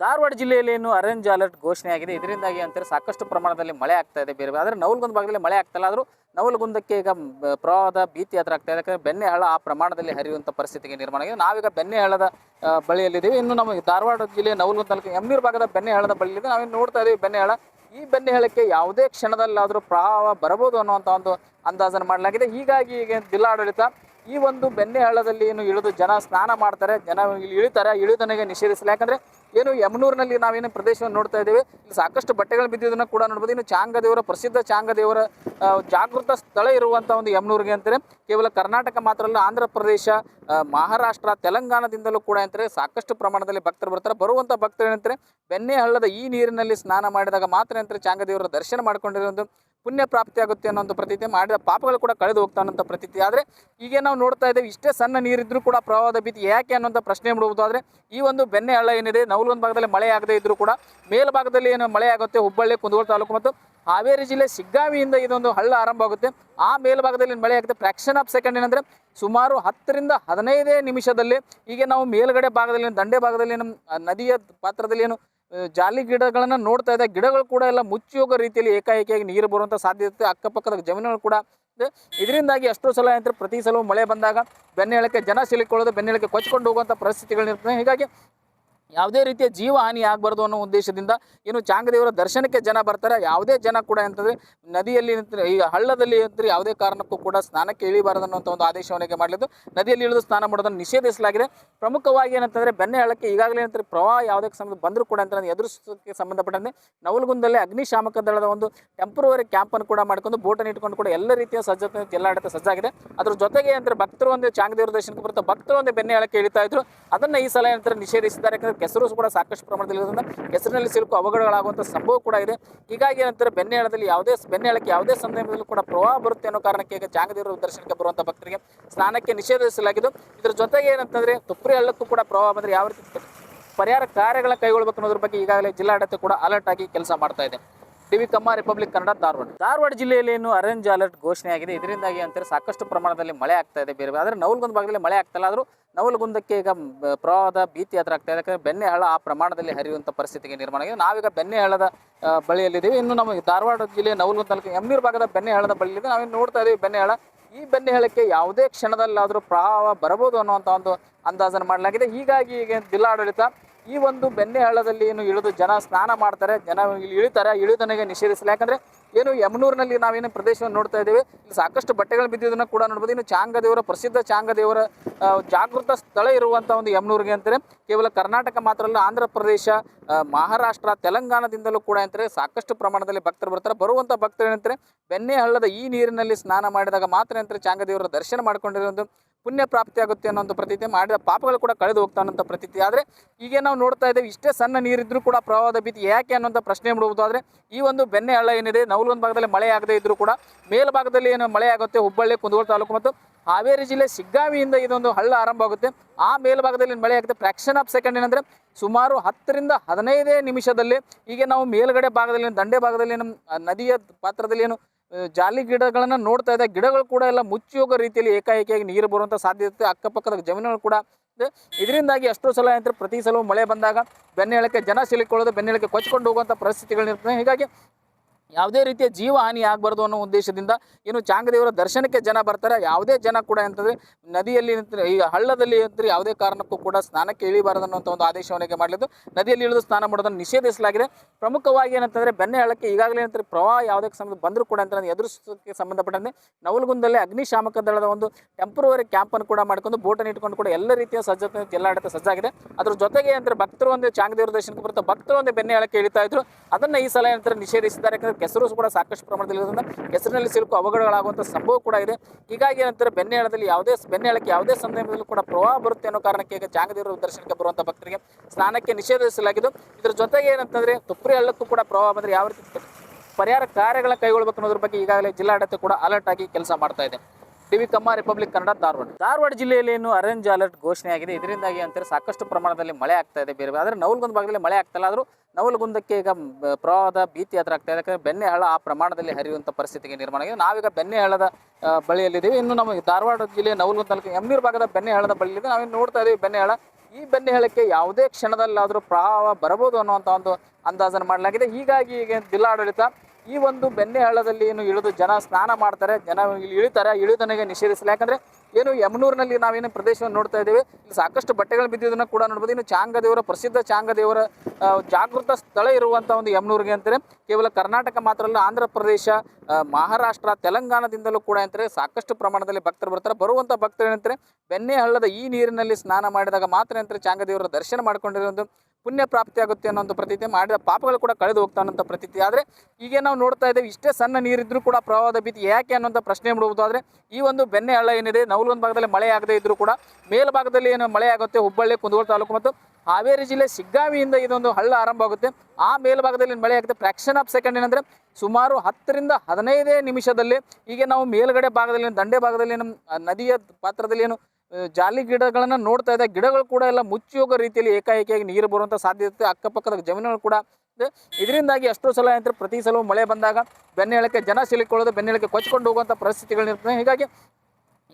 ಧಾರವಾಡ ಜಿಲ್ಲೆಯಲ್ಲಿ ಏನು orange alert ಘೋಷಣೆ ಆಗಿದೆ ಇದರಿಂದಾಗಿ ಅಂತಾರೆ ಸಾಕಷ್ಟು ಪ್ರಮಾಣದಲ್ಲಿ ಮಳೆ ಆಗ್ತಾ ಇದೆ. ಬೇರೆ ಆದರೆ ನವಲಗುಂದ ಭಾಗದಲ್ಲಿ ಮಳೆ ಆಗ್ತಿಲ್ಲ. ಆದರೂ ನವಲಗುಂದಕ್ಕೆ ಈಗ ಪ್ರವಾಹದ ಭೀತಿ ಹತ್ರ ಆಗ್ತಾ ಇದೆ. ಯಾಕಂದರೆ ಬೆಣ್ಣೆಹಳ್ಳ ಆ ಪ್ರಮಾಣದಲ್ಲಿ ಹರಿಯುವಂಥ ಪರಿಸ್ಥಿತಿಗೆ ನಿರ್ಮಾಣ ಆಗಿದೆ. ನಾವೀಗ ಬೆನ್ನೆಹಳ್ಳದ ಬಳಿಯಲ್ಲಿದ್ದೀವಿ. ಇನ್ನು ನಮಗೆ ಧಾರವಾಡ ಜಿಲ್ಲೆಯ ನವಲಗುಂದ ತಾಲೂಕು ಎಮ್ನೂರು ಭಾಗದ ಬೆಣ್ಣೆಹಳದ ಬಳಿಯಲ್ಲಿದೆ. ನಾವೇನು ನೋಡ್ತಾ ಇದ್ದೀವಿ ಬೆನ್ನೆಹಳ್ಳ. ಈ ಬೆನ್ನೆಹಳ್ಳಕ್ಕೆ ಯಾವುದೇ ಕ್ಷಣದಲ್ಲಾದರೂ ಪ್ರವಾಹ ಬರಬಹುದು ಅನ್ನುವಂಥ ಒಂದು ಅಂದಾಜನ್ನು ಮಾಡಲಾಗಿದೆ. ಹೀಗಾಗಿ ಈಗ ಜಿಲ್ಲಾಡಳಿತ ಈ ಒಂದು ಬೆನ್ನೆಹಳ್ಳದಲ್ಲಿ ಏನು ಇಳಿದು ಜನ ಸ್ನಾನ ಮಾಡ್ತಾರೆ, ಜನ ಇಳಿತಾರೆ ಇಳಿದನಿಗೆ ನಿಷೇಧಿಸಲ್ಲ. ಯಾಕಂದ್ರೆ ಏನು ಯಮನೂರಿನಲ್ಲಿ ನಾವೇನು ಪ್ರದೇಶವನ್ನು ನೋಡ್ತಾ ಇದ್ದೇವೆ, ಇಲ್ಲಿ ಸಾಕಷ್ಟು ಬಟ್ಟೆಗಳು ಬಿದ್ದಿದ್ದನ್ನು ಕೂಡ ನೋಡ್ಬೋದು. ಇನ್ನು ಚಾಂಗದೇವರ, ಪ್ರಸಿದ್ಧ ಚಾಂಗದೇವರ ಜಾಗೃತ ಸ್ಥಳ ಇರುವಂಥ ಒಂದು ಯಮನೂರಿಗೆ ಅಂತಾರೆ. ಕೇವಲ ಕರ್ನಾಟಕ ಮಾತ್ರ ಅಲ್ಲ, ಆಂಧ್ರ ಪ್ರದೇಶ ಮಹಾರಾಷ್ಟ್ರ, ತೆಲಂಗಾಣದಿಂದಲೂ ಕೂಡ ಅಂತಾರೆ. ಸಾಕಷ್ಟು ಪ್ರಮಾಣದಲ್ಲಿ ಭಕ್ತರು ಬರ್ತಾರೆ. ಬರುವಂಥ ಭಕ್ತರು ಏನಂತಾರೆ ಬೆಣ್ಣೆ ಹಳ್ಳದ ಈ ನೀರಿನಲ್ಲಿ ಸ್ನಾನ ಮಾಡಿದಾಗ ಮಾತ್ರ ಅಂತಾರೆ ಚಾಂಗದೇವರ ದರ್ಶನ ಮಾಡ್ಕೊಂಡಿರೋ ಒಂದು ಪುಣ್ಯ ಪ್ರಾಪ್ತಿಯಾಗುತ್ತೆ ಅನ್ನೋ ಒಂದು ಪ್ರತೀತಿ ಮಾಡಿದ ಪಾಪಗಳು ಕೂಡ ಕಳೆದು ಹೋಗ್ತಾ ಅನ್ನೋಂಥ ಪ್ರತೀತಿ. ಆದರೆ ಈಗ ನಾವು ನೋಡ್ತಾ ಇದ್ದೇವೆ, ಇಷ್ಟೇ ಸಣ್ಣ ನೀರಿದ್ದರೂ ಕೂಡ ಪ್ರವಾಹದ ಭೀತಿ ಯಾಕೆ ಅನ್ನೋಂಥ ಪ್ರಶ್ನೆ ಬಿಡುವುದು ಆದರೆ ಈ ಒಂದು ಬೆಣ್ಣೆ ಹಳ್ಳ ಏನಿದೆ ನವಲೊಂದು ಭಾಗದಲ್ಲಿ ಮಳೆ ಆಗದೇ ಇದ್ದರೂ ಕೂಡ ಮೇಲ್ಭಾಗದಲ್ಲಿ ಏನು ಮಳೆ ಆಗುತ್ತೆ, ಹುಬ್ಬಳ್ಳಿ, ಕುಂದಗೋಳ ತಾಲೂಕು ಮತ್ತು ಹಾವೇರಿ ಜಿಲ್ಲೆ ಸಿಗ್ಗಾವಿಯಿಂದ ಇದೊಂದು ಹಳ್ಳ ಆರಂಭ ಆಗುತ್ತೆ. ಆ ಮೇಲ್ಭಾಗದಲ್ಲಿ ಮಳೆ ಆಗುತ್ತೆ ಫ್ರ್ಯಾಕ್ಷನ್ ಆಫ್ ಸೆಕೆಂಡ್ ಏನಂದರೆ ಸುಮಾರು ಹತ್ತರಿಂದ ಹದಿನೈದೇ ನಿಮಿಷದಲ್ಲಿ ಈಗ ನಾವು ಮೇಲ್ಗಡೆ ಭಾಗದಲ್ಲಿ, ದಂಡೆ ಭಾಗದಲ್ಲಿ ನದಿಯ ಪಾತ್ರದಲ್ಲಿ ಏನು ಜಾಲಿ ಗಿಡಗಳನ್ನು ನೋಡ್ತಾ ಇದೆ. ಗಿಡಗಳು ಕೂಡ ಎಲ್ಲ ಮುಚ್ಚಿ ಹೋಗೋ ರೀತಿಯಲ್ಲಿ ಏಕಾಏಕಿಯಾಗಿ ನೀರು ಬರುವಂಥ ಸಾಧ್ಯತೆ ಅಕ್ಕಪಕ್ಕದ ಜಮೀನುಗಳು ಕೂಡ ಇದೆ. ಇದರಿಂದಾಗಿ ಎಷ್ಟೋ ಸಲ ಅಂತ ಪ್ರತಿ ಸಲ ಮಳೆ ಬಂದಾಗ ಬೆನ್ನೆಳಕ್ಕೆ ಜನ ಸಿಲುಕೊಳ್ಳೋದು ಬೆನ್ನೆಳಕ್ಕೆ ಕೊಚ್ಕೊಂಡು ಹೋಗುವಂಥ ಪರಿಸ್ಥಿತಿಗಳಿರ್ತದೆ ಹೀಗಾಗಿ ಯಾವುದೇ ರೀತಿಯ ಜೀವ ಹಾನಿ ಆಗಬಾರ್ದು ಅನ್ನೋ ಉದ್ದೇಶದಿಂದ ಏನು ಚಾಂಗದೇವರ ದರ್ಶನಕ್ಕೆ ಜನ ಬರ್ತಾರೆ, ಯಾವುದೇ ಜನ ಕೂಡ ಅಂತಂದರೆ ನದಿಯಲ್ಲಿ ಈ ಹಳ್ಳದಲ್ಲಿ ಅಂತಂದರೆ ಯಾವುದೇ ಕಾರಣಕ್ಕೂ ಕೂಡ ಸ್ನಾನಕ್ಕೆ ಇಳಿಬಾರದು ಅನ್ನೋಂಥ ಒಂದು ಆದೇಶವನ್ನೇ ಮಾಡಲಿದ್ದು. ನದಿಯಲ್ಲಿ ಇಳಿದು ಸ್ನಾನ ಮಾಡೋದನ್ನು ನಿಷೇಧಿಸಲಾಗಿದೆ. ಪ್ರಮುಖವಾಗಿ ಏನಂತಂದರೆ ಬೆಣ್ಣೆ ಹಳ್ಳಕ್ಕೆ ಈಗಾಗಲೇ ಏನಂತಾರೆ ಪ್ರವಾಹ ಯಾವುದೇ ಸಂಬಂಧ ಬಂದರೂ ಕೂಡ ಅಂತ ಎದುರಿಸೋಕ್ಕೆ ಸಂಬಂಧಪಟ್ಟಂತೆ ನವಲಗುಂದಲ್ಲೇ ಅಗ್ನಿಶಾಮಕ ದಳದ ಒಂದು ಟೆಂಪ್ರವರಿ ಕ್ಯಾಂಪನ್ನು ಕೂಡ ಮಾಡ್ಕೊಂಡು ಬೋಟನ್ನು ಇಟ್ಕೊಂಡು ಕೂಡ ಎಲ್ಲ ರೀತಿಯ ಸಜ್ಜತೆ ಜಿಲ್ಲಾಡಳಿತ ಸಜ್ಜಾಗಿದೆ. ಅದ್ರ ಜೊತೆಗೆ ಏನಂತಾರೆ ಭಕ್ತರು ಒಂದು ಚಾಂಗದೇವರ ದರ್ಶನಕ್ಕೆ ಬರುತ್ತೆ ಭಕ್ತರು ಒಂದು ಬೆಣ್ಣೆ ಹಳಕ್ಕೆ ಇಳಿತಾ ಇದ್ರು. ಅದನ್ನ ಈ ಸಲ ಏನಂತಾರೆ ನಿಷೇಧಿಸಿದ್ದಾರೆ. ಕೆಸರು ಕೂಡ ಸಾಕಷ್ಟು ಪ್ರಮಾಣದಲ್ಲಿ ಇರೋದ್ರಿಂದ ಕೆಸರಿನಲ್ಲಿ ಸಿಲುಕು ಅವಘಡಗಳಾಗುವಂಥ ಸಂಭವ ಕೂಡ ಇದೆ. ಹೀಗಾಗಿ ಏನಂತಾರೆ ಬೆನ್ನೇಳದಲ್ಲಿ ಯಾವುದೇ ಬೆನ್ನೇಳಕ್ಕೆ ಯಾವುದೇ ಸಂದರ್ಭದಲ್ಲೂ ಕೂಡ ಪ್ರವಾಹ ಬರುತ್ತೆ ಅನ್ನೋ ಕಾರಣಕ್ಕೆ ಈಗ ಚಾಂಗದೇವರ ದರ್ಶನಕ್ಕೆ ಬರುವಂಥ ಭಕ್ತರಿಗೆ ಸ್ನಾನಕ್ಕೆ ನಿಷೇಧಿಸಲಾಗಿದ್ದು, ಇದರ ಜೊತೆಗೆ ಏನಂತಂದ್ರೆ ತುಪ್ಪರಿ ಹಳ್ಳಕ್ಕೂ ಕೂಡ ಪ್ರವಾಹ ಬಂದರೆ ಯಾವ ರೀತಿ ಪರಿಹಾರ ಕಾರ್ಯಗಳ ಕೈಗೊಳ್ಳಬೇಕು ಅನ್ನೋದ್ರ ಬಗ್ಗೆ ಈಗಾಗಲೇ ಜಿಲ್ಲಾಡಳಿತ ಕೂಡ ಅಲರ್ಟ್ ಆಗಿ ಕೆಲಸ ಮಾಡ್ತಾ ಇದೆ. ಟಿವಿ ಕಮ್ಮ ರಿಪಬ್ಲಿಕ್ ಕನ್ನಡ ಧಾರವಾಡ. ಧಾರವಾಡ ಜಿಲ್ಲೆಯಲ್ಲಿ ಏನು ಆರೆಂಜ್ ಅಲರ್ಟ್ ಘೋಷಣೆ ಆಗಿದೆ ಇದರಿಂದಾಗಿ ಅಂತಾರೆ ಸಾಕಷ್ಟು ಪ್ರಮಾಣದಲ್ಲಿ ಮಳೆ ಆಗ್ತಾ ಇದೆ. ಬೇರೆ, ಆದರೆ ನೌಲ್ಗೊಂದು ಭಾಗದಲ್ಲಿ ಮಳೆ ಆಗ್ತಾ ಇಲ್ಲ. ಆದರೂ ನವಲಗುಂದಕ್ಕೆ ಈಗ ಪ್ರವಾಹದ ಭೀತಿ ಎದುರಾಗ್ತಾ ಇದೆ. ಯಾಕಂದ್ರೆ ಬೆಣ್ಣೆ ಹಳ್ಳ ಆ ಪ್ರಮಾಣದಲ್ಲಿ ಹರಿಯುವಂಥ ಪರಿಸ್ಥಿತಿಗೆ ನಿರ್ಮಾಣ ಆಗಿದೆ. ನಾವೀಗ ಬೆನ್ನೆಹಳ್ಳದ ಬಳಿಯಲ್ಲಿದ್ದೀವಿ. ಇನ್ನು ನಮಗೆ ಧಾರವಾಡ ಜಿಲ್ಲೆ ನವಲಗುಂದ ತಾಲೂಕು ಎಮ್ನೂರು ಭಾಗದ ಬೆಣ್ಣೆ ಬಳಿಯಲ್ಲಿದೆ. ನಾವೇನು ನೋಡ್ತಾ ಇದ್ದೀವಿ ಬೆಣ್ಣೆ ಹಳ್ಳ ಈ ಬೆಣ್ಣೆ ಹಳ್ಳಕ್ಕೆ ಯಾವುದೇ ಕ್ಷಣದಲ್ಲಾದರೂ ಪ್ರವಾಹ ಬರಬಹುದು ಅನ್ನುವಂಥ ಒಂದು ಅಂದಾಜನ್ನು ಮಾಡಲಾಗಿದೆ. ಹೀಗಾಗಿ ಈಗ ಜಿಲ್ಲಾಡಳಿತ ಈ ಒಂದು ಬೆಣ್ಣೆ ಹಳ್ಳದಲ್ಲಿ ಏನು ಇಳಿದು ಜನ ಸ್ನಾನ ಮಾಡ್ತಾರೆ, ಜನ ಇಲ್ಲಿ ಇಳಿತಾರೆ ಇಳಿದನಿಗೆ ನಿಷೇಧಿಸಲ್ಲ. ಯಾಕಂದ್ರೆ ಏನು ಯಮನೂರಿನಲ್ಲಿ ನಾವೇನು ಪ್ರದೇಶವನ್ನು ನೋಡ್ತಾ ಇದ್ದೇವೆ ಸಾಕಷ್ಟು ಬಟ್ಟೆಗಳು ಬಿದ್ದಿದ್ದನ್ನು ಕೂಡ ನೋಡ್ಬೋದು. ಇನ್ನು ಚಾಂಗದೇವರ, ಪ್ರಸಿದ್ಧ ಚಾಂಗದೇವರ ಜಾಗೃತ ಸ್ಥಳ ಇರುವಂಥ ಒಂದು ಯಮನೂರಿಗೆ ಅಂತಾರೆ. ಕೇವಲ ಕರ್ನಾಟಕ ಮಾತ್ರ ಅಲ್ಲ, ಆಂಧ್ರ ಪ್ರದೇಶ ಮಹಾರಾಷ್ಟ್ರ, ತೆಲಂಗಾಣದಿಂದಲೂ ಕೂಡ ಅಂತಾರೆ. ಸಾಕಷ್ಟು ಪ್ರಮಾಣದಲ್ಲಿ ಭಕ್ತರು ಬರ್ತಾರೆ. ಬರುವಂಥ ಭಕ್ತರು ಏನಂತಾರೆ ಬೆಣ್ಣೆ ಹಳ್ಳದ ಈ ನೀರಿನಲ್ಲಿ ಸ್ನಾನ ಮಾಡಿದಾಗ ಮಾತ್ರ ಅಂತಾರೆ ಚಾಂಗದೇವರ ದರ್ಶನ ಮಾಡ್ಕೊಂಡಿರೋ ಒಂದು ಪುಣ್ಯ ಪ್ರಾಪ್ತಿಯಾಗುತ್ತೆ ಅನ್ನೋ ಒಂದು ಪ್ರತೀತಿ ಮಾಡಿದ ಪಾಪಗಳು ಕೂಡ ಕಳೆದು ಹೋಗ್ತಾ ಅನ್ನೋಂಥ ಪ್ರತೀತಿ. ಆದರೆ ಈಗ ನಾವು ನೋಡ್ತಾ ಇದ್ದೇವೆ, ಇಷ್ಟೇ ಸಣ್ಣ ನೀರಿದ್ದರೂ ಕೂಡ ಪ್ರವಾಹದ ಭೀತಿ ಯಾಕೆ ಅನ್ನೋಂಥ ಪ್ರಶ್ನೆ ಬಿಡುವುದು ಆದರೆ ಈ ಒಂದು ಬೆನ್ನೆ ಹಳ್ಳ ಏನಿದೆ ನವಲೊಂದು ಭಾಗದಲ್ಲಿ ಮಳೆ ಆಗದೇ ಇದ್ದರೂ ಕೂಡ ಮೇಲ್ಭಾಗದಲ್ಲಿ ಏನು ಮಳೆ ಆಗುತ್ತೆ, ಹುಬ್ಬಳ್ಳಿ, ಕುಂದಗೋಳ ತಾಲೂಕು ಮತ್ತು ಹಾವೇರಿ ಜಿಲ್ಲೆ ಸಿಗ್ಗಾವಿಯಿಂದ ಇದೊಂದು ಹಳ್ಳ ಆರಂಭ ಆಗುತ್ತೆ. ಆ ಮೇಲ್ಭಾಗದಲ್ಲಿ ಮಳೆ ಆಗುತ್ತೆ ಫ್ರಾಕ್ಷನ್ ಆಫ್ ಸೆಕೆಂಡ್ ಏನಂದ್ರೆ ಸುಮಾರು ಹತ್ತರಿಂದ ಹದಿನೈದೇ ನಿಮಿಷದಲ್ಲಿ ಈಗ ನಾವು ಮೇಲ್ಗಡೆ ಭಾಗದಲ್ಲಿ ದಂಡೆ ಭಾಗದಲ್ಲಿ ನದಿಯ ಪಾತ್ರದಲ್ಲಿ ಏನು ಜಾಲಿ ಗಿಡಗಳನ್ನು ನೋಡ್ತಾ ಇದೆ. ಗಿಡಗಳು ಕೂಡ ಎಲ್ಲ ಮುಚ್ಚಿ ಹೋಗೋ ರೀತಿಯಲ್ಲಿ ಏಕಾಏಕಿಯಾಗಿ ನೀರು ಬರುವಂಥ ಸಾಧ್ಯತೆ ಅಕ್ಕಪಕ್ಕದ ಜಮೀನುಗಳು ಕೂಡ ಇದೆ. ಇದರಿಂದಾಗಿ ಎಷ್ಟೋ ಸಲ ಅಂತ ಪ್ರತಿ ಸಲವೂ ಮಳೆ ಬಂದಾಗ ಬೆನ್ನೆಳಕ್ಕೆ ಜನ ಸಿಲುಕೊಳ್ಳೋದು ಬೆನ್ನೆಳಕ್ಕೆ ಕೊಚ್ಕೊಂಡು ಹೋಗುವಂಥ ಪರಿಸ್ಥಿತಿಗಳಿರ್ತದೆ ಹೀಗಾಗಿ ಯಾವುದೇ ರೀತಿಯ ಜೀವ ಹಾನಿ ಆಗಬಾರ್ದು ಅನ್ನೋ ಉದ್ದೇಶದಿಂದ ಏನು ಚಾಂಗದೇವರ ದರ್ಶನಕ್ಕೆ ಜನ ಬರ್ತಾರೆ, ಯಾವುದೇ ಜನ ಕೂಡ ಅಂತಂದರೆ ನದಿಯಲ್ಲಿ ಈ ಹಳ್ಳದಲ್ಲಿ ಅಂತಂದರೆ ಯಾವುದೇ ಕಾರಣಕ್ಕೂ ಕೂಡ ಸ್ನಾನಕ್ಕೆ ಇಳಿಬಾರದು ಅನ್ನೋಂಥ ಒಂದು ಆದೇಶವನ್ನೇ ಮಾಡಲಿದ್ದು. ನದಿಯಲ್ಲಿ ಇಳಿದು ಸ್ನಾನ ಮಾಡೋದನ್ನು ನಿಷೇಧಿಸಲಾಗಿದೆ. ಪ್ರಮುಖವಾಗಿ ಏನಂತಂದರೆ ಬೆಣ್ಣೆ ಹಳ್ಳಕ್ಕೆ ಈಗಾಗಲೇ ಏನಂತಾರೆ ಪ್ರವಾಹ ಯಾವುದೇ ಸಂಬಂಧ ಬಂದರೂ ಕೂಡ ಅಂತ ಎದುರಿಸೋಕ್ಕೆ ಸಂಬಂಧಪಟ್ಟಂತೆ ನವಲಗುಂದಲ್ಲೇ ಅಗ್ನಿಶಾಮಕ ದಳದ ಒಂದು ಟೆಂಪ್ರವರಿ ಕ್ಯಾಂಪನ್ನು ಕೂಡ ಮಾಡ್ಕೊಂಡು ಬೋಟನ್ನು ಇಟ್ಕೊಂಡು ಕೂಡ ಎಲ್ಲ ರೀತಿಯ ಸಜ್ಜತೆ ಜಿಲ್ಲಾಡಳಿತ ಸಜ್ಜಾಗಿದೆ. ಅದ್ರ ಜೊತೆಗೆ ಏನಂತಾರೆ ಭಕ್ತರು ಒಂದು ಚಾಂಗದೇವರ ದರ್ಶನಕ್ಕೆ ಬರ್ತಾ ಭಕ್ತರು ಒಂದು ಬೆಣ್ಣೆ ಹಳಕ್ಕೆ ಇಳಿತಾ ಇದ್ರು. ಅದನ್ನು ಈ ಸಲ ಏನಂತಾರೆ ನಿಷೇಧಿಸಿದ್ದಾರೆ. ಕೆಸರು ಕೂಡ ಸಾಕಷ್ಟು ಪ್ರಮಾಣದಲ್ಲಿ ಇರೋದ್ರಿಂದ ಕೆಸರಿನಲ್ಲಿ ಸಿಲುಕು ಅವಘಡಗಳಾಗುವಂಥ ಸಂಭವ ಕೂಡ ಇದೆ. ಹೀಗಾಗಿ ಏನಂತಾರೆ ಬೆನ್ನೇಳದಲ್ಲಿ ಯಾವುದೇ ಬೆನ್ನೇಳಕ್ಕೆ ಯಾವುದೇ ಸಂದರ್ಭದಲ್ಲೂ ಕೂಡ ಪ್ರವಾಹ ಬರುತ್ತೆ ಅನ್ನೋ ಕಾರಣಕ್ಕೆ ಈಗ ಚಾಂಗದೇವರ ದರ್ಶನಕ್ಕೆ ಬರುವಂಥ ಭಕ್ತರಿಗೆ ಸ್ನಾನಕ್ಕೆ ನಿಷೇಧಿಸಲಾಗಿದ್ದು, ಇದರ ಜೊತೆಗೆ ಏನಂತಂದ್ರೆ ತುಪ್ಪರಿ ಹಳ್ಳಕ್ಕೂ ಕೂಡ ಪ್ರವಾಹ ಬಂದರೆ ಯಾವ ರೀತಿ ಪರಿಹಾರ ಕಾರ್ಯಗಳ ಕೈಗೊಳ್ಳಬೇಕು ಅನ್ನೋದ್ರ ಬಗ್ಗೆ ಈಗಾಗಲೇ ಜಿಲ್ಲಾಡಳಿತ ಕೂಡ ಅಲರ್ಟ್ ಆಗಿ ಕೆಲಸ ಮಾಡ್ತಾ ಇದೆ. ಟಿವಿ ಕಮ್ಮ ರಿಪಬ್ಲಿಕ್ ಕನ್ನಡ ಧಾರವಾಡ. ಧಾರವಾಡ ಜಿಲ್ಲೆಯಲ್ಲಿ ಏನು ಆರೆಂಜ್ ಅಲರ್ಟ್ ಘೋಷಣೆ ಆಗಿದೆ ಇದರಿಂದಾಗಿ ಅಂತಾರೆ ಸಾಕಷ್ಟು ಪ್ರಮಾಣದಲ್ಲಿ ಮಳೆ ಆಗ್ತಾ ಇದೆ. ಬೇರೆ ಆದರೆ ನವಲಗುಂದ ಭಾಗದಲ್ಲಿ ಮಳೆ ಆಗ್ತಿಲ್ಲ ಆದರೂ ನವಲಗುಂದಕ್ಕೆ ಈಗ ಪ್ರವಾಹದ ಭೀತಿ ಹತ್ರ ಆಗ್ತಾ ಇದೆ. ಯಾಕಂದರೆ ಬೆಣ್ಣೆ ಆ ಪ್ರಮಾಣದಲ್ಲಿ ಹರಿಯುವಂಥ ಪರಿಸ್ಥಿತಿಗೆ ನಿರ್ಮಾಣ ಆಗಿದೆ. ನಾವೀಗ ಬೆನ್ನೆಹಳದ ಬಳಿಯಲ್ಲಿದ್ದೀವಿ. ಇನ್ನು ನಮಗೆ ಧಾರವಾಡ ಜಿಲ್ಲೆಯ ನವಲಗುಂದ ತಾಲೂಕು ಎಮ್ನೂರು ಭಾಗದ ಬೆನ್ನೆಹಳದ ಬಳಿಯಲ್ಲಿದೆ. ನಾವೇನು ನೋಡ್ತಾ ಇದ್ದೀವಿ ಬೆನ್ನೆಹಳ ಈ ಬೆನ್ನೆಹಳ್ಳಕ್ಕೆ ಯಾವುದೇ ಕ್ಷಣದಲ್ಲಾದರೂ ಪ್ರವಾಹ ಬರಬಹುದು ಅನ್ನುವಂಥ ಒಂದು ಅಂದಾಜನ್ನು ಮಾಡಲಾಗಿದೆ. ಹೀಗಾಗಿ ಈಗ ಜಿಲ್ಲಾಡಳಿತ ಈ ಒಂದು ಬೆಣ್ಣೆ ಹಳ್ಳದಲ್ಲಿ ಏನು ಇಳಿದು ಜನ ಸ್ನಾನ ಮಾಡ್ತಾರೆ, ಜನ ಇಲ್ಲಿ ಇಳಿತಾರೆ, ಇಳಿದನಿಗೆ ನಿಷೇಧಿಸಲ್ಲ. ಯಾಕಂದ್ರೆ ಏನು ಯಮನೂರಿನಲ್ಲಿ ನಾವೇನು ಪ್ರದೇಶವನ್ನು ನೋಡ್ತಾ ಇದ್ದೇವೆ, ಇಲ್ಲಿ ಸಾಕಷ್ಟು ಬಟ್ಟೆಗಳು ಬಿದ್ದಿದ್ದನ್ನು ಕೂಡ ನೋಡ್ಬೋದು. ಇನ್ನು ಚಾಂಗದೇವರ, ಪ್ರಸಿದ್ಧ ಚಾಂಗದೇವರ ಜಾಗೃತ ಸ್ಥಳ ಇರುವಂಥ ಒಂದು ಯಮನೂರಿಗೆ ಅಂತಾರೆ. ಕೇವಲ ಕರ್ನಾಟಕ ಮಾತ್ರ ಅಲ್ಲ, ಆಂಧ್ರ ಪ್ರದೇಶ ಮಹಾರಾಷ್ಟ್ರ, ತೆಲಂಗಾಣದಿಂದಲೂ ಕೂಡ ಅಂತಾರೆ. ಸಾಕಷ್ಟು ಪ್ರಮಾಣದಲ್ಲಿ ಭಕ್ತರು ಬರ್ತಾರೆ. ಬರುವಂಥ ಭಕ್ತರು ಏನಂತಾರೆ, ಬೆಣ್ಣೆ ಹಳ್ಳದ ಈ ನೀರಿನಲ್ಲಿ ಸ್ನಾನ ಮಾಡಿದಾಗ ಮಾತ್ರ ಅಂತಾರೆ ಚಾಂಗದೇವರ ದರ್ಶನ ಮಾಡ್ಕೊಂಡಿರೋ ಒಂದು ಪುಣ್ಯ ಪ್ರಾಪ್ತಿಯಾಗುತ್ತೆ ಅನ್ನೋ ಒಂದು ಪ್ರತೀತಿ ಮಾಡಿದ ಪಾಪಗಳು ಕೂಡ ಕಳೆದು ಹೋಗ್ತಾ ಅನ್ನೋಂಥ ಪ್ರತೀತಿ. ಆದರೆ ಈಗ ನಾವು ನೋಡ್ತಾ ಇದ್ದೇವೆ, ಇಷ್ಟೇ ಸಣ್ಣ ನೀರಿದ್ದರೂ ಕೂಡ ಪ್ರವಾಹದ ಭೀತಿ ಯಾಕೆ ಅನ್ನೋಂಥ ಪ್ರಶ್ನೆ ಬಿಡುವುದು ಆದರೆ ಈ ಒಂದು ಬೆಣ್ಣೆ ಹಳ್ಳ ಏನಿದೆ ನವಲೊಂದು ಭಾಗದಲ್ಲಿ ಮಳೆ ಆಗದೇ ಇದ್ದರೂ ಕೂಡ ಮೇಲ್ಭಾಗದಲ್ಲಿ ಏನು ಮಳೆ ಆಗುತ್ತೆ, ಹುಬ್ಬಳ್ಳಿ, ಕುಂದಗೋಳ ತಾಲೂಕು ಮತ್ತು ಹಾವೇರಿ ಜಿಲ್ಲೆ ಸಿಗ್ಗಾವಿಯಿಂದ ಇದೊಂದು ಹಳ್ಳ ಆರಂಭ ಆಗುತ್ತೆ. ಆ ಮೇಲ್ಭಾಗದಲ್ಲಿ ಮಳೆ ಆಗುತ್ತೆ ಫ್ರಾಕ್ಷನ್ ಆಫ್ ಸೆಕೆಂಡ್ ಏನಂದರೆ ಸುಮಾರು ಹತ್ತರಿಂದ ಹದಿನೈದೇ ನಿಮಿಷದಲ್ಲಿ ಈಗ ನಾವು ಮೇಲ್ಗಡೆ ಭಾಗದಲ್ಲಿ ದಂಡೆ ಭಾಗದಲ್ಲಿ ನದಿಯ ಪಾತ್ರದಲ್ಲಿ ಏನು ಜಾಲಿ ಗಿಡಗಳನ್ನು ನೋಡ್ತಾ ಇದೆ. ಗಿಡಗಳು ಕೂಡ ಎಲ್ಲ ಮುಚ್ಚಿ ಹೋಗೋ ರೀತಿಯಲ್ಲಿ ಏಕಾಏಕಿಯಾಗಿ ನೀರು ಬರುವಂಥ ಸಾಧ್ಯತೆ ಅಕ್ಕಪಕ್ಕದ ಜಮೀನುಗಳು ಕೂಡ ಇದರಿಂದಾಗಿ ಎಷ್ಟೋ ಸಲ ಅಂತ ಪ್ರತಿ ಸಲ ಮಳೆ ಬಂದಾಗ ಬೆನ್ನೆಳಕ್ಕೆ ಜನ ಸಿಲುಕೊಳ್ಳೋದು ಬೆನ್ನೆಳಕ್ಕೆ ಕೊಚ್ಕೊಂಡು ಹೋಗುವಂಥ ಪರಿಸ್ಥಿತಿಗಳಿರ್ತದೆ ಹೀಗಾಗಿ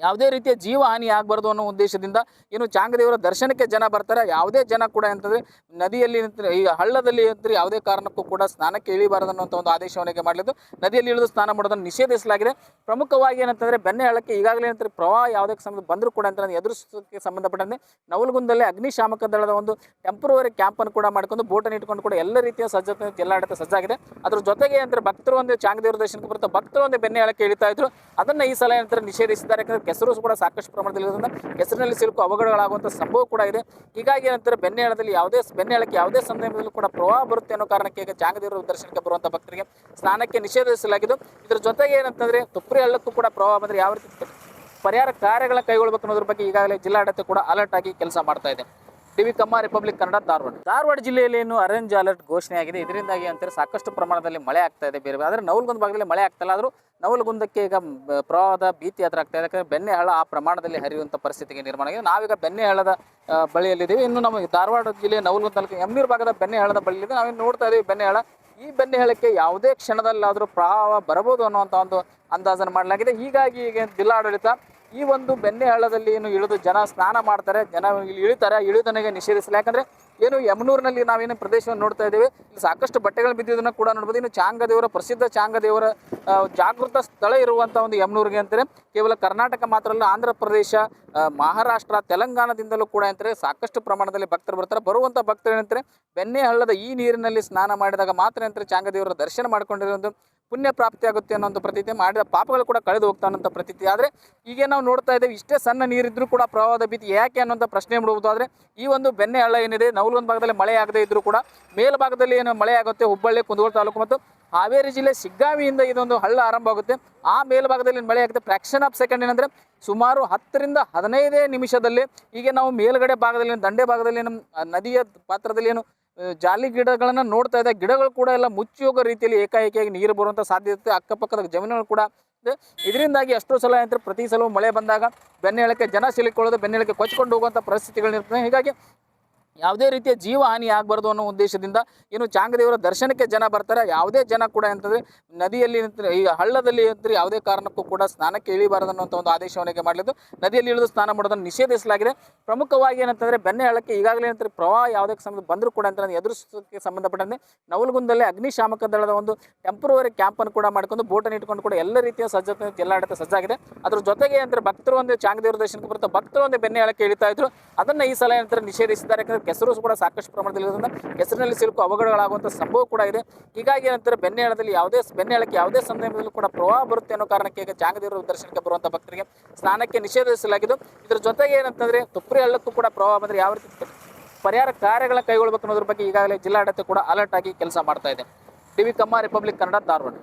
ಯಾವುದೇ ರೀತಿಯ ಜೀವ ಹಾನಿ ಆಗಬಾರ್ದು ಅನ್ನೋ ಉದ್ದೇಶದಿಂದ ಏನು ಚಾಂಗದೇವರ ದರ್ಶನಕ್ಕೆ ಜನ ಬರ್ತಾರೆ, ಯಾವುದೇ ಜನ ಕೂಡ ಅಂತಂದರೆ ನದಿಯಲ್ಲಿ ಈ ಹಳ್ಳದಲ್ಲಿ ಅಂತಂದರೆ ಯಾವುದೇ ಕಾರಣಕ್ಕೂ ಕೂಡ ಸ್ನಾನಕ್ಕೆ ಇಳಿಬಾರದು ಅನ್ನೋಂಥ ಒಂದು ಆದೇಶವನ್ನೇ ಮಾಡಲಿದ್ದು. ನದಿಯಲ್ಲಿ ಇಳಿದು ಸ್ನಾನ ಮಾಡೋದನ್ನು ನಿಷೇಧಿಸಲಾಗಿದೆ. ಪ್ರಮುಖವಾಗಿ ಏನಂತಂದರೆ ಬೆಣ್ಣೆ ಹಳ್ಳಕ್ಕೆ ಈಗಾಗಲೇ ಏನಂತಾರೆ ಪ್ರವಾಹ ಯಾವುದೇ ಸಂಬಂಧ ಬಂದರೂ ಕೂಡ ಅಂತ ಎದುರಿಸೋಕ್ಕೆ ಸಂಬಂಧಪಟ್ಟಂತೆ ನವಲಗುಂದಲ್ಲೇ ಅಗ್ನಿಶಾಮಕ ದಳದ ಒಂದು ಟೆಂಪ್ರವರಿ ಕ್ಯಾಂಪನ್ನು ಕೂಡ ಮಾಡ್ಕೊಂಡು ಬೋಟನ್ನು ಇಟ್ಕೊಂಡು ಕೂಡ ಎಲ್ಲ ರೀತಿಯ ಸಜ್ಜತೆ ಜಿಲ್ಲಾಡಳಿತ ಸಜ್ಜಾಗಿದೆ. ಅದ್ರ ಜೊತೆಗೆ ಏನಂತಾರೆ ಭಕ್ತರು ಒಂದು ಚಾಂಗದೇವರ ದರ್ಶನಕ್ಕೆ ಬರ್ತಾರೆ ಭಕ್ತರು ಒಂದು ಬೆಣ್ಣೆ ಹಳಕ್ಕೆ ಇಳಿತಾ ಇದ್ರು. ಅದನ್ನು ಈ ಸಲ ಏನಂತಾರೆ ನಿಷೇಧಿಸಿದ್ದಾರೆ. ಕೆಸರು ಕೂಡ ಸಾಕಷ್ಟು ಪ್ರಮಾಣದಲ್ಲಿ ಇರೋದ್ರಿಂದ ಕೆಸರಿನಲ್ಲಿ ಸಿಲುಕು ಅವಘಡಗಳಾಗುವಂಥ ಸಂಭವ ಕೂಡ ಇದೆ. ಹೀಗಾಗಿ ಏನಂತಾರೆ ಬೆನ್ನೇಳದಲ್ಲಿ ಯಾವುದೇ ಬೆನ್ನೇಳಕ್ಕೆ ಯಾವುದೇ ಸಂದರ್ಭದಲ್ಲೂ ಕೂಡ ಪ್ರವಾಹ ಬರುತ್ತೆ ಅನ್ನೋ ಕಾರಣಕ್ಕೆ ಈಗ ಚಾಂಗದೇವರ ದರ್ಶನಕ್ಕೆ ಬರುವಂಥ ಭಕ್ತರಿಗೆ ಸ್ನಾನಕ್ಕೆ ನಿಷೇಧಿಸಲಾಗಿದ್ದು, ಇದರ ಜೊತೆಗೆ ಏನಂತಂದ್ರೆ ತುಪ್ಪರಿ ಹಳ್ಳಕ್ಕೂ ಕೂಡ ಪ್ರವಾಹ ಬಂದರೆ ಯಾವ ರೀತಿ ಪರಿಹಾರ ಕಾರ್ಯಗಳ ಕೈಗೊಳ್ಳಬೇಕು ಅನ್ನೋದ್ರ ಬಗ್ಗೆ ಈಗಾಗಲೇ ಜಿಲ್ಲಾಡಳಿತ ಕೂಡ ಅಲರ್ಟ್ ಆಗಿ ಕೆಲಸ ಮಾಡ್ತಾ ಇದೆ. ಟಿವಿ ಕಮ್ಮ ರಿಪಬ್ಲಿಕ್ ಕನ್ನಡ ಧಾರವಾಡ. ಧಾರವಾಡ ಜಿಲ್ಲೆಯಲ್ಲಿ ಏನು ಆರೆಂಜ್ ಅಲರ್ಟ್ ಘೋಷಣೆ ಆಗಿದೆ ಇದರಿಂದಾಗಿ ಅಂತಾರೆ ಸಾಕಷ್ಟು ಪ್ರಮಾಣದಲ್ಲಿ ಮಳೆ ಆಗ್ತಾ ಇದೆ ಬೇರೆ ಆದರೆ ನವಲಗುಂದ ಭಾಗದಲ್ಲಿ ಮಳೆ ಆಗ್ತಾ ಆದರೂ ನವಲಗುಂದಕ್ಕೆ ಈಗ ಪ್ರವಾಹದ ಭೀತಿ ಹತ್ರ ಆಗ್ತಾ ಇದೆ. ಯಾಕಂದರೆ ಬೆಣ್ಣೆ ಹಳ್ಳ ಆ ಪ್ರಮಾಣದಲ್ಲಿ ಹರಿಯುವಂಥ ಪರಿಸ್ಥಿತಿಗೆ ನಿರ್ಮಾಣ ಆಗಿದೆ. ನಾವೀಗ ಬೆನ್ನೆಹಳದ ಬಳಿಯಲ್ಲಿದ್ದೀವಿ. ಇನ್ನು ನಮಗೆ ಧಾರವಾಡ ಜಿಲ್ಲೆಯ ನವಲಗುಂದ ತಾಲೂಕು ಎಮ್ನೂರು ಭಾಗದ ಹಳ್ಳದ ಬಳಿಯಿದೆ ನಾವೇನು ನೋಡ್ತಾ ಇದ್ದೀವಿ ಬೆನ್ನೆಹಳ ಈ ಹಳ್ಳಕ್ಕೆ ಯಾವುದೇ ಕ್ಷಣದಲ್ಲಾದರೂ ಪ್ರವಾಹ ಬರಬಹುದು ಅನ್ನುವಂಥ ಒಂದು ಅಂದಾಜನ್ನು ಮಾಡಲಾಗಿದೆ. ಹೀಗಾಗಿ ಈಗ ಜಿಲ್ಲಾಡಳಿತ ಈ ಒಂದು ಬೆಣ್ಣೆ ಹಳ್ಳದಲ್ಲಿ ಏನು ಇಳಿದು ಜನ ಸ್ನಾನ ಮಾಡ್ತಾರೆ, ಜನ ಇಲ್ಲಿ ಇಳಿತಾರೆ, ಇಳಿದನಿಗೆ ನಿಷೇಧಿಸಲ್ಲ. ಯಾಕಂದ್ರೆ ಏನು ಯಮನೂರಿನಲ್ಲಿ ನಾವೇನು ಪ್ರದೇಶವನ್ನು ನೋಡ್ತಾ ಇದ್ದೇವೆ, ಇಲ್ಲಿ ಸಾಕಷ್ಟು ಬಟ್ಟೆಗಳು ಬಿದ್ದಿದ್ದನ್ನು ಕೂಡ ನೋಡ್ಬೋದು. ಇನ್ನು ಚಾಂಗದೇವರ, ಪ್ರಸಿದ್ಧ ಚಾಂಗದೇವರ ಜಾಗೃತ ಸ್ಥಳ ಇರುವಂಥ ಒಂದು ಯಮನೂರಿಗೆ ಅಂತಾರೆ. ಕೇವಲ ಕರ್ನಾಟಕ ಮಾತ್ರ ಅಲ್ಲ, ಆಂಧ್ರ ಪ್ರದೇಶ ಮಹಾರಾಷ್ಟ್ರ, ತೆಲಂಗಾಣದಿಂದಲೂ ಕೂಡ ಅಂತಾರೆ. ಸಾಕಷ್ಟು ಪ್ರಮಾಣದಲ್ಲಿ ಭಕ್ತರು ಬರ್ತಾರೆ. ಬರುವಂಥ ಭಕ್ತರು ಏನಂತಾರೆ, ಬೆಣ್ಣೆ ಹಳ್ಳದ ಈ ನೀರಿನಲ್ಲಿ ಸ್ನಾನ ಮಾಡಿದಾಗ ಮಾತ್ರ ಅಂತಾರೆ ಚಾಂಗದೇವರ ದರ್ಶನ ಮಾಡ್ಕೊಂಡಿರೋ ಒಂದು ಪುಣ್ಯ ಪ್ರಾಪ್ತಿಯಾಗುತ್ತೆ ಅನ್ನೋ ಒಂದು ಪ್ರತೀತಿ ಮಾಡಿದ ಪಾಪಗಳು ಕೂಡ ಕಳೆದು ಹೋಗ್ತಾ ಅನ್ನೋಂಥ ಪ್ರತೀತಿ. ಆದರೆ ಈಗ ನಾವು ನೋಡ್ತಾ ಇದ್ದೇವೆ, ಇಷ್ಟೇ ಸಣ್ಣ ನೀರಿದ್ದರೂ ಕೂಡ ಪ್ರವಾಹದ ಭೀತಿ ಯಾಕೆ ಅನ್ನೋಂಥ ಪ್ರಶ್ನೆ ಬಿಡುವುದು ಆದರೆ ಈ ಒಂದು ಬೆಣ್ಣೆ ಹಳ್ಳ ಏನಿದೆ ನವಲೊಂದು ಭಾಗದಲ್ಲಿ ಮಳೆ ಆಗದೇ ಇದ್ದರೂ ಕೂಡ ಮೇಲ್ಭಾಗದಲ್ಲಿ ಏನು ಮಳೆ ಆಗುತ್ತೆ, ಹುಬ್ಬಳ್ಳಿ, ಕುಂದಗೋಳ ತಾಲೂಕು ಮತ್ತು ಹಾವೇರಿ ಜಿಲ್ಲೆ ಸಿಗ್ಗಾವಿಯಿಂದ ಇದೊಂದು ಹಳ್ಳ ಆರಂಭ ಆಗುತ್ತೆ. ಆ ಮೇಲ್ಭಾಗದಲ್ಲಿ ಮಳೆ ಆಗುತ್ತೆ ಫ್ರಾಕ್ಷನ್ ಆಫ್ ಸೆಕೆಂಡ್ ಏನಂದರೆ ಸುಮಾರು ಹತ್ತರಿಂದ ಹದಿನೈದೇ ನಿಮಿಷದಲ್ಲಿ ಈಗ ನಾವು ಮೇಲ್ಗಡೆ ಭಾಗದಲ್ಲಿ ದಂಡೆ ಭಾಗದಲ್ಲಿ ನದಿಯ ಪಾತ್ರದಲ್ಲಿ ಏನು ಜಾಲಿ ಗಿಡಗಳನ್ನು ನೋಡ್ತಾ ಇದೆ. ಗಿಡಗಳು ಕೂಡ ಎಲ್ಲ ಮುಚ್ಚಿ ಹೋಗೋ ರೀತಿಯಲ್ಲಿ ಏಕಾಏಕಿಯಾಗಿ ನೀರು ಬರುವಂಥ ಸಾಧ್ಯತೆ ಅಕ್ಕಪಕ್ಕದ ಜಮೀನುಗಳು ಕೂಡ ಇದರಿಂದಾಗಿ ಎಷ್ಟೋ ಸಲ ಅಂತ ಪ್ರತಿ ಸಲವೂ ಮಳೆ ಬಂದಾಗ ಬೆನ್ನೆಳಕ್ಕೆ ಜನ ಸಿಲುಕೊಳ್ಳೋದು ಬೆನ್ನೆಳಕ್ಕೆ ಕೊಚ್ಕೊಂಡು ಹೋಗುವಂಥ ಪರಿಸ್ಥಿತಿಗಳಿರ್ತದೆ ಹೀಗಾಗಿ ಯಾವುದೇ ರೀತಿಯ ಜೀವ ಹಾನಿ ಆಗಬಾರ್ದು ಅನ್ನೋ ಉದ್ದೇಶದಿಂದ ಏನು ಚಾಂಗದೇವರ ದರ್ಶನಕ್ಕೆ ಜನ ಬರ್ತಾರೆ, ಯಾವುದೇ ಜನ ಕೂಡ ಅಂತಂದರೆ ನದಿಯಲ್ಲಿ ಈ ಹಳ್ಳದಲ್ಲಿ ಅಂತಂದರೆ ಯಾವುದೇ ಕಾರಣಕ್ಕೂ ಕೂಡ ಸ್ನಾನಕ್ಕೆ ಇಳಿಬಾರದು ಅನ್ನೋಂಥ ಒಂದು ಆದೇಶವನ್ನೇ ಮಾಡಲಿದ್ದು. ನದಿಯಲ್ಲಿ ಇಳಿದು ಸ್ನಾನ ಮಾಡೋದನ್ನು ನಿಷೇಧಿಸಲಾಗಿದೆ. ಪ್ರಮುಖವಾಗಿ ಏನಂತಂದರೆ ಬೆಣ್ಣೆ ಹಳ್ಳಕ್ಕೆ ಈಗಾಗಲೇ ಏನಂತಾರೆ ಪ್ರವಾಹ ಯಾವುದೇ ಸಂಬಂಧ ಬಂದರೂ ಕೂಡ ಅಂತ ಎದುರಿಸೋಕ್ಕೆ ಸಂಬಂಧಪಟ್ಟಂತೆ ನವಲಗುಂದಲ್ಲೇ ಅಗ್ನಿಶಾಮಕ ದಳದ ಒಂದು ಟೆಂಪ್ರವರಿ ಕ್ಯಾಂಪನ್ನು ಕೂಡ ಮಾಡ್ಕೊಂಡು ಬೋಟನ್ನು ಇಟ್ಕೊಂಡು ಕೂಡ ಎಲ್ಲ ರೀತಿಯ ಸಜ್ಜತೆ ಜಿಲ್ಲಾಡಳಿತ ಸಜ್ಜಾಗಿದೆ. ಅದ್ರ ಜೊತೆಗೆ ಏನಂತಾರೆ ಭಕ್ತರು ಒಂದು ಚಾಂಗದೇವರ ದರ್ಶನಕ್ಕೆ ಬರ್ತಾ ಭಕ್ತರು ಒಂದು ಬೆಣ್ಣೆ ಹಳಕ್ಕೆ ಇಳಿತಾ ಇದ್ರು. ಅದನ್ನು ಈ ಸಲ ಏನಂತಾರೆ ನಿಷೇಧಿಸಿದ್ದಾರೆ. ಕೆಸರು ಕೂಡ ಸಾಕಷ್ಟು ಪ್ರಮಾಣದಲ್ಲಿ ಇರೋದ್ರಿಂದ ಕೆಸರಿನಲ್ಲಿ ಸಿಲುಕು ಅವಘಡಗಳಾಗುವಂಥ ಸಂಭವ ಕೂಡ ಇದೆ. ಹೀಗಾಗಿ ಏನಂತಾರೆ ಬೆನ್ನೇಳದಲ್ಲಿ ಯಾವುದೇ ಬೆನ್ನೇಳಕ್ಕೆ ಯಾವುದೇ ಸಂದರ್ಭದಲ್ಲೂ ಕೂಡ ಪ್ರವಾಹ ಬರುತ್ತೆ ಅನ್ನೋ ಕಾರಣಕ್ಕೆ ಈಗ ಚಾಂಗದೇವರ ದರ್ಶನಕ್ಕೆ ಬರುವಂಥ ಭಕ್ತರಿಗೆ ಸ್ನಾನಕ್ಕೆ ನಿಷೇಧಿಸಲಾಗಿದ್ದು, ಇದರ ಜೊತೆಗೆ ಏನಂತಂದ್ರೆ ತುಪ್ಪರಿ ಹಳ್ಳಕ್ಕೂ ಕೂಡ ಪ್ರವಾಹ ಬಂದರೆ ಯಾವ ರೀತಿ ಪರಿಹಾರ ಕಾರ್ಯಗಳನ್ನು ಕೈಗೊಳ್ಳಬೇಕು ಅನ್ನೋದ್ರ ಬಗ್ಗೆ ಈಗಾಗಲೇ ಜಿಲ್ಲಾಡಳಿತ ಕೂಡ ಅಲರ್ಟ್ ಆಗಿ ಕೆಲಸ ಮಾಡ್ತಾ ಇದೆ. ಟಿವಿ ಕಮ್ಮ ರಿಪಬ್ಲಿಕ್ ಕನ್ನಡ ಧಾರವಾಡ.